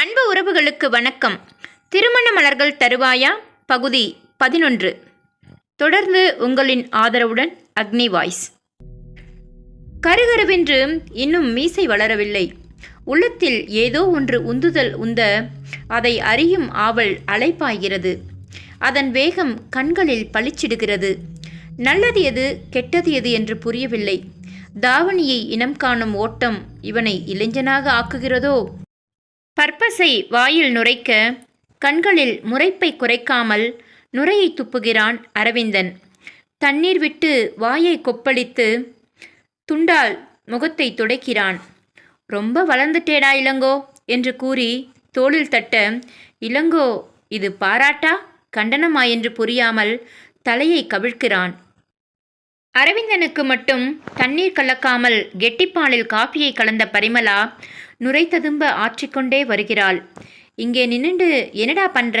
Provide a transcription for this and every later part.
அன்பு உறவுகளுக்கு வணக்கம். திருமண மலர்கள் தருவாயா? பகுதி பதினொன்று. தொடர்ந்து உங்களின் ஆதரவுடன் அக்னி வாய்ஸ். கருகருவென்று இன்னும் மீசை வளரவில்லை. உள்ளத்தில் ஏதோ ஒன்று உந்துதல் உந்த அதை அறியும் ஆவல் அலைப்பாய்கிறது. அதன் வேகம் கண்களில் பளிச்சிடுகிறது. நல்லது எது கெட்டது எது என்று புரியவில்லை. தாவணியை இனம் காணும் ஓட்டம் இவனை இளைஞனாக ஆக்குகிறதோ? பற்பசை வாயில் நுரைக்க கண்களில் முறைப்பை குறைக்காமல் நுரையை துப்புகிறான் அரவிந்தன். தண்ணீர் விட்டு வாயை கொப்பளித்து துண்டால் முகத்தை துடைக்கிறான். ரொம்ப வளர்ந்துட்டேடா இளங்கோ என்று கூறி தோளில் தட்ட இளங்கோ இது பாராட்டா? கண்டனமா? என்று புரியாமல் தலையை கவிழ்க்கிறான். அரவிந்தனுக்கு மட்டும் தண்ணீர் கலக்காமல் கெட்டிப்பாலில் காப்பியை கலந்த பரிமலா நுரை ததும்ப ஆற்றிக்கொண்டே வருகிறாள். இங்கே நின்னுண்டு என்னடா பண்ற?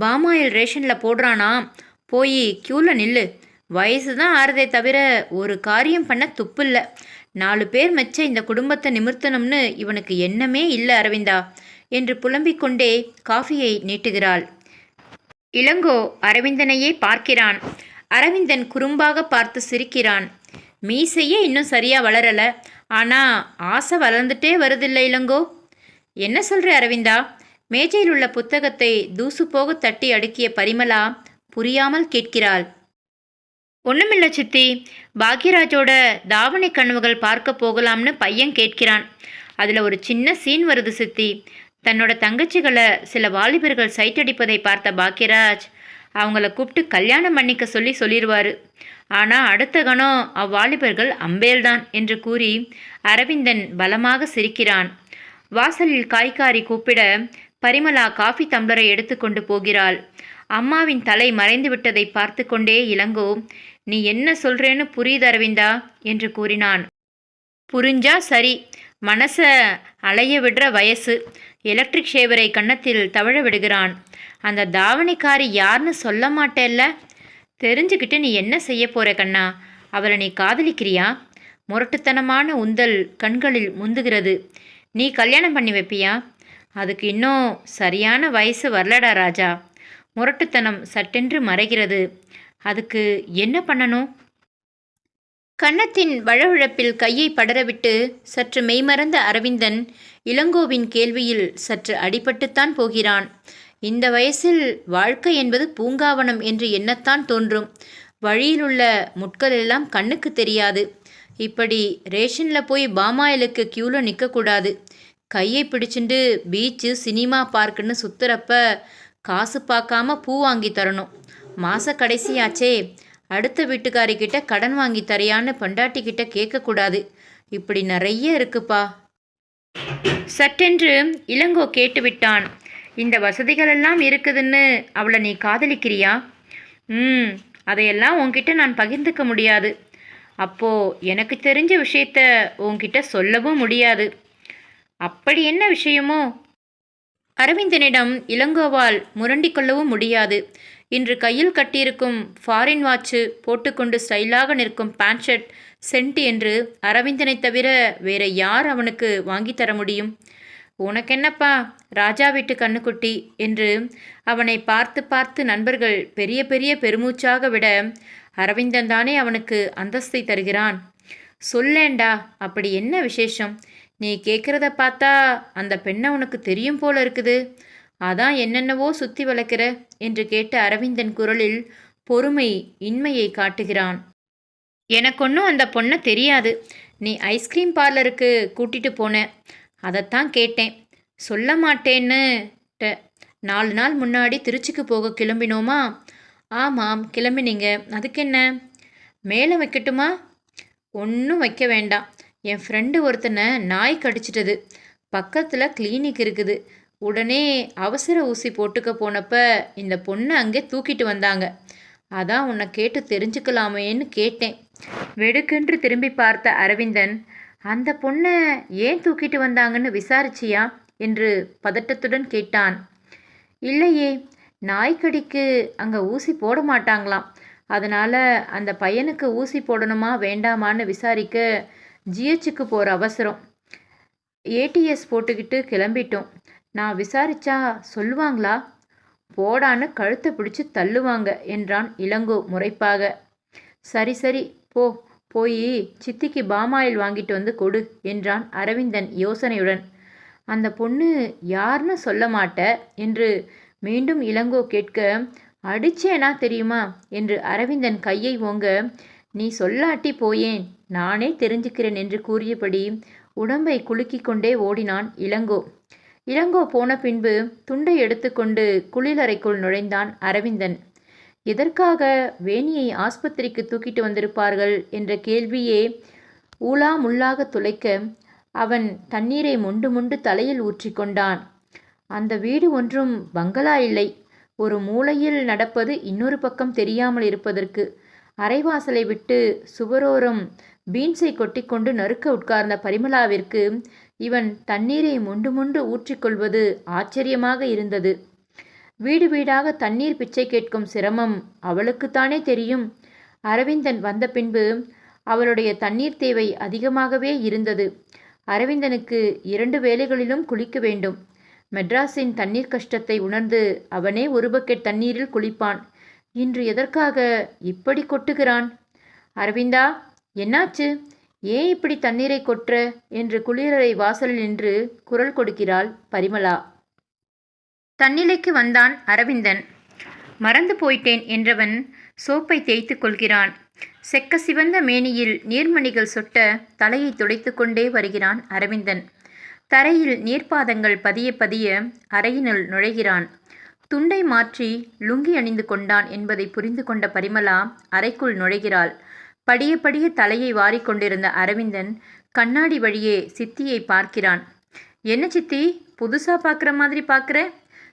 பாமாயில் ரேஷனில் போடுறானா? போய் க்யூவில் நில்லு. வயசு தான் ஆறுதே தவிர ஒரு காரியம் பண்ண துப்பில்ல. நாலு பேர் மெச்ச இந்த குடும்பத்தை நிமிர்த்தணும்னு இவனுக்கு எண்ணமே இல்லை அரவிந்தா என்று புலம்பிக் கொண்டே காஃபியை நீட்டுகிறாள். இளங்கோ அரவிந்தனையே பார்க்கிறான். அரவிந்தன் குறும்பாக பார்த்து சிரிக்கிறான். மீசையே இன்னும் சரியா வளரல. ஆனால் ஆசை வளர்ந்துட்டே வருதில்லை இளங்கோ. என்ன சொல்கிற அரவிந்தா? மேஜையில் உள்ள புத்தகத்தை தூசு போக தட்டி அடுக்கிய பரிமலா புரியாமல் கேட்கிறாள். ஒன்றுமில்ல சித்தி. பாக்யராஜோட தாவணி கனவுகள் பார்க்க போகலாம்னு பையன் கேட்கிறான். அதில் ஒரு சின்ன சீன் வருது சித்தி. தன்னோட தங்கச்சிகளை சில வாலிபர்கள் சைட்டடிப்பதை பார்த்த பாக்யராஜ் அவங்கள கூப்பிட்டு கல்யாணம் பண்ணிக்க சொல்லி சொல்லிடுவார் ஆனால் அடுத்த கணம் அவ்வாலிபர்கள் அம்பேல்தான் என்று கூறி அரவிந்தன் பலமாக சிரிக்கிறான். வாசலில் காய்காரி கூப்பிட பரிமலா காஃபி தம்ளரை எடுத்துக்கொண்டு போகிறாள். அம்மாவின் தலை மறைந்து விட்டதை பார்த்து கொண்டே இளங்கோ நீ என்ன சொல்றேன்னு புரியுது அரவிந்தா என்று கூறினான். புரிஞ்சா சரி. மனச அலைய விடுற வயசு. எலக்ட்ரிக் ஷேவரை கன்னத்தில் தவழ விடுகிறான். அந்த தாவணிக்காரி யாருன்னு சொல்ல மாட்டேல்ல. தெரிஞ்சுக்கிட்டு நீ என்ன செய்ய போற கண்ணா? அவளை நீ காதலிக்கிறியா? முரட்டுத்தனமான உந்தல் கண்களில் முந்துகிறது. நீ கல்யாணம் பண்ணி வைப்பியா? அதுக்கு இன்னும் சரியான வயசு வரலடா ராஜா. முரட்டுத்தனம் சட்டென்று மறைகிறது. அதுக்கு என்ன பண்ணணும்? கன்னத்தின் வழவழப்பில் கையை படரவிட்டு சற்று மெய்மறந்த அரவிந்தன் இளங்கோவின் கேள்வியில் சற்று அடிபட்டுத்தான் போகிறான். இந்த வயசில் வாழ்க்கை என்பது பூங்காவனம் என்று எண்ணத்தான் தோன்றும். வழியிலுள்ள முட்கள் எல்லாம் கண்ணுக்கு தெரியாது. இப்படி ரேஷனில் போய் பாமாயிலுக்கு க்யூவில் நிற்கக்கூடாது கையை பிடிச்சிண்டு பீச்சு சினிமா பார்க்குன்னு சுத்துறப்ப காசு பார்க்காம பூ வாங்கி தரணும். மாச கடைசியாச்சே அடுத்த வீட்டுக்காரிக்கிட்ட கடன் வாங்கி தரையான்னு பண்டாட்டிக்கிட்ட கேட்கக்கூடாது. இப்படி நிறைய இருக்குப்பா. சட்டென்று இளங்கோ கேட்டுவிட்டான். இந்த வசதிகளெல்லாம் இருக்குதுன்னு அவளை நீ காதலிக்கிறியா? ம் அதையெல்லாம் உன்கிட்ட நான் பகிர்ந்துக்க முடியாது. அப்போ எனக்கு தெரிஞ்ச விஷயத்த உன்கிட்ட சொல்லவும் முடியாது. அப்படி என்ன விஷயமோ? அரவிந்தனிடம் இளங்கோவால் முரண்டிக் கொள்ளவும் முடியாது. இன்று கையில் கட்டியிருக்கும் ஃபாரின் வாட்சு போட்டுக்கொண்டு ஸ்டைலாக நிற்கும் பேண்ட் ஷர்ட் சென்ட் என்று அரவிந்தனை தவிர வேற யார் அவனுக்கு வாங்கித் தர முடியும்? உனக்கென்னப்பா? ராஜா வீட்டு கண்ணுக்குட்டி என்று அவனை பார்த்து பார்த்து நண்பர்கள் பெரிய பெரிய பெருமூச்சாக விட அரவிந்தன் தானே அவனுக்கு அந்தஸ்தை தருகிறான். சொல்லேண்டா அப்படி என்ன விசேஷம்? நீ கேட்குறத பார்த்தா அந்த பெண்ணை உனக்கு தெரியும் போல இருக்குது. அதான் என்னென்னவோ சுத்தி வளர்க்கிற என்று கேட்ட அரவிந்தன் குரலில் பொறுமை இன்மையை காட்டுகிறான். எனக்கு ஒன்றும் அந்த பொண்ணை தெரியாது. நீ ஐஸ்கிரீம் பார்லருக்கு கூட்டிட்டு போன. அதைத்தான் கேட்டேன். சொல்ல மாட்டேன்னு நாலு நாள் முன்னாடி திருச்சிக்கு போக கிளம்பினோமா? ஆமாம் கிளம்பினீங்க. அதுக்கு என்ன மேலே வைக்கட்டுமா? ஒன்றும் வைக்க வேண்டாம். என் ஃப்ரெண்டு ஒருத்தனை நாய் கடிச்சிட்டது. பக்கத்தில் கிளினிக் இருக்குது. உடனே அவசர ஊசி போட்டுக்க போனப்ப இந்த பொண்ணை அங்கே தூக்கிட்டு வந்தாங்க. அதான் உன்னை கேட்டு தெரிஞ்சுக்கலாமேன்னு கேட்டேன். வெடுக்கென்று திரும்பி பார்த்த அரவிந்தன் அந்த பொண்ணை ஏன் தூக்கிட்டு வந்தாங்கன்னு விசாரிச்சியா? என்று பதட்டத்துடன் கேட்டான். இல்லையே நாய்க்கடிக்கு அங்கே ஊசி போட மாட்டாங்களாம். அதனால் அந்த பையனுக்கு ஊசி போடணுமா வேண்டாமான்னு விசாரிக்க ஜிஹெச்சுக்கு போகிற அவசரம். ஏடிஎஸ் போட்டுக்கிட்டு கிளம்பிட்டோம். நான் விசாரிச்சா சொல்லுவாங்களா? போடான்னு கழுத்தை பிடிச்சி தள்ளுவாங்க என்றான் இளங்கோ முறைப்பாக. சரி சரி போ போய் சித்திக்கு பாமாயில் வாங்கிட்டு வந்து கொடு என்றான் அரவிந்தன் யோசனையுடன். அந்த பொண்ணு யாருன்னு சொல்ல மாட்ட என்று மீண்டும் இளங்கோ கேட்க அடிச்சேனா தெரியுமா என்று அரவிந்தன் கையை ஓங்க நீ சொல்லாட்டி போயேன் நானே தெரிஞ்சுக்கிறேன் என்று கூறியபடி உடம்பை குலுக்கிக் கொண்டே ஓடினான் இளங்கோ. இளங்கோ போன பின்பு துண்டை எடுத்துக்கொண்டு குளிலறைக்குள் நுழைந்தான் அரவிந்தன். எதற்காக வேணியை ஆஸ்பத்திரிக்கு தூக்கிட்டு வந்திருப்பார்கள் என்ற கேள்வியே ஊலா முள்ளாக துளைக்க அவன் தண்ணீரை முண்டு முண்டு தலையில் ஊற்றிக்கொண்டான் அந்த வீடு ஒன்றும் பங்களா இல்லை. ஒரு மூலையில் நடப்பது இன்னொரு பக்கம் தெரியாமல் இருப்பதற்கு அரைவாசலை விட்டு சுவரோரம் பீன்ஸை கொட்டிக்கொண்டு நறுக்க உட்கார்ந்த பரிமளாவிற்கு இவன் தண்ணீரை முண்டு முண்டு ஊற்றிக்கொள்வது ஆச்சரியமாக இருந்தது. வீடு வீடாக தண்ணீர் பிச்சை கேட்கும் சிரமம் அவளுக்குத்தானே தெரியும். அரவிந்தன் வந்த பின்பு அவளுடைய தண்ணீர் தேவை அதிகமாகவே இருந்தது. அரவிந்தனுக்கு இரண்டு வேளைகளிலும் குளிக்க வேண்டும். மெட்ராஸின் தண்ணீர் கஷ்டத்தை உணர்ந்து அவனே ஒரு பக்கெட் தண்ணீரில் குளிப்பான். இன்று எதற்காக இப்படி கொட்டுகிறான்? அரவிந்தா என்னாச்சு? ஏன் இப்படி தண்ணீரை கொற்ற என்று குளிரறை வாசலில் நின்று குரல் கொடுக்கிறாள் பரிமளா. தன்னிலைக்கு வந்தான் அரவிந்தன். மறந்து போயிட்டேன் என்றவன் சோப்பை தேய்த்து கொள்கிறான். செக்க சிவந்த மேனியில் நீர்மணிகள் சொட்ட தலையை துடைத்து கொண்டே வருகிறான் அரவிந்தன். தரையில் நீர்ப்பாதங்கள் பதிய பதிய அறையினுள் நுழைகிறான். துண்டை மாற்றி லுங்கி அணிந்து கொண்டான் என்பதை புரிந்து கொண்ட பரிமளா அறைக்குள் நுழைகிறாள். படிய படிய தலையை வாரிக்கொண்டிருந்த அரவிந்தன் கண்ணாடி வழியே சித்தியை பார்க்கிறான். என்ன சித்தி புதுசாக பார்க்குற மாதிரி பார்க்குற?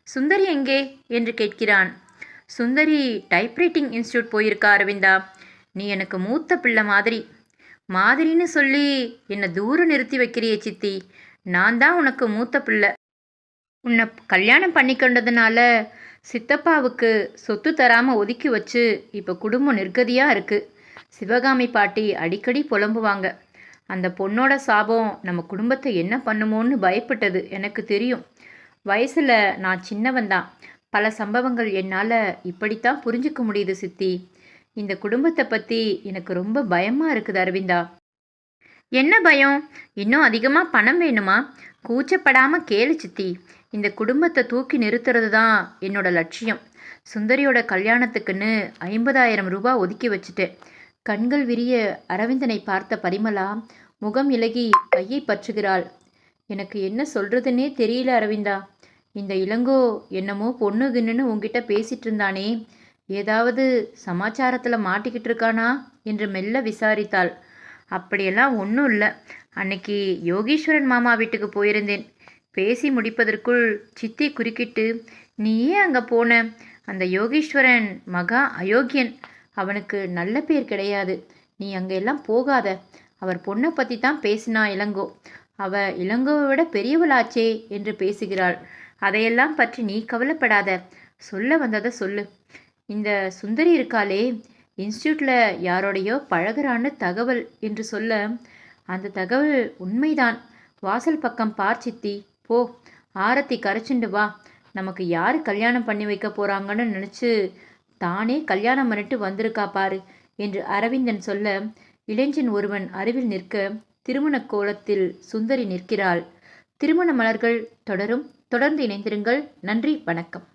சுந்தரி எங்கே? என்று கேட்கிறான். சுந்தரி டைப்ரைட்டிங் இன்ஸ்டியூட் போயிருக்கா அரவிந்தா? நீ எனக்கு மூத்த பிள்ளை மாதிரி. மாதிரின்னு சொல்லி என்னை தூரம் நிறுத்தி வைக்கிறியே சித்தி. நான் தான் உனக்கு மூத்த பிள்ளை. உன்னை கல்யாணம் பண்ணிக்கொண்டதுனால சித்தப்பாவுக்கு சொத்து தராமல் ஒதுக்கி வச்சு இப்போ குடும்பம் நிர்கதியாக இருக்குது சிவகாமி பாட்டி அடிக்கடி புலம்புவாங்க. அந்த பொண்ணோட சாபம் நம்ம குடும்பத்தை என்ன பண்ணுமோன்னு பயப்பட்டது எனக்கு தெரியும். வயசில் நான் சின்னவன் தான். பல சம்பவங்கள் என்னால் இப்படித்தான் புரிஞ்சுக்க முடியுது சித்தி. இந்த குடும்பத்தை பற்றி எனக்கு ரொம்ப பயமாக இருக்குது அரவிந்தா. என்ன பயம்? இன்னும் அதிகமாக பணம் வேணுமா? கூச்சப்படாமல் கேளு சித்தி. இந்த குடும்பத்தை தூக்கி நிறுத்துறது தான் என்னோட லட்சியம். சுந்தரியோட கல்யாணத்துக்குன்னு ஐம்பதாயிரம் ரூபாய் ஒதுக்கி வச்சுட்டேன் கண்கள் விரிய அரவிந்தனை பார்த்த பரிமலா முகம் இலகி கையை பற்றுகிறாள். எனக்கு என்ன சொல்றதுன்னே தெரியல அரவிந்தா. இந்த இளங்கோ என்னமோ பொண்ணு கிண்ணுன்னு உங்ககிட்ட பேசிட்டு இருந்தானே. ஏதாவது சமாச்சாரத்தில் மாட்டிக்கிட்டு இருக்கானா என்று மெல்ல விசாரித்தாள். அப்படியெல்லாம் ஒன்றும் இல்லை. அன்னைக்கு யோகீஸ்வரன் மாமா வீட்டுக்கு போயிருந்தேன். பேசி முடிப்பதற்குள் சித்தி குறுக்கிட்டு நீ ஏன் அங்கே போன? அந்த யோகீஸ்வரன் மகா அயோக்கியன். அவனுக்கு நல்ல பேர் கிடையாது. நீ அங்கே எல்லாம் போகாத. அவர் பொண்ணை பற்றி தான் பேசினா இளங்கோ. அவ இளங்கோவை விட பெரியவளாச்சே என்று பேசுகிறாள். அதையெல்லாம் பற்றி நீ கவலைப்படாத. சொல்ல வந்ததை சொல்லு. இந்த சுந்தரி இருக்காளே இன்ஸ்டியூட்டில் யாரோடையோ பழகிறான்னு தகவல் என்று சொல்ல அந்த தகவல் உண்மைதான். வாசல் பக்கம் பார் சித்தி. போ ஆரத்தி கரைச்சுண்டு வா. நமக்கு யார் கல்யாணம் பண்ணி வைக்க போகிறாங்கன்னு நினச்சி தானே கல்யாணம் பண்ணிட்டு வந்திருக்கா பாரு என்று அரவிந்தன் சொல்ல இளைஞன் ஒருவன் அருவில் நிற்க திருமண கோலத்தில் சுந்தரி நிற்கிறாள். திருமண மலர்கள் தொடரும். தொடர்ந்து இணைந்திருங்கள். நன்றி. வணக்கம்.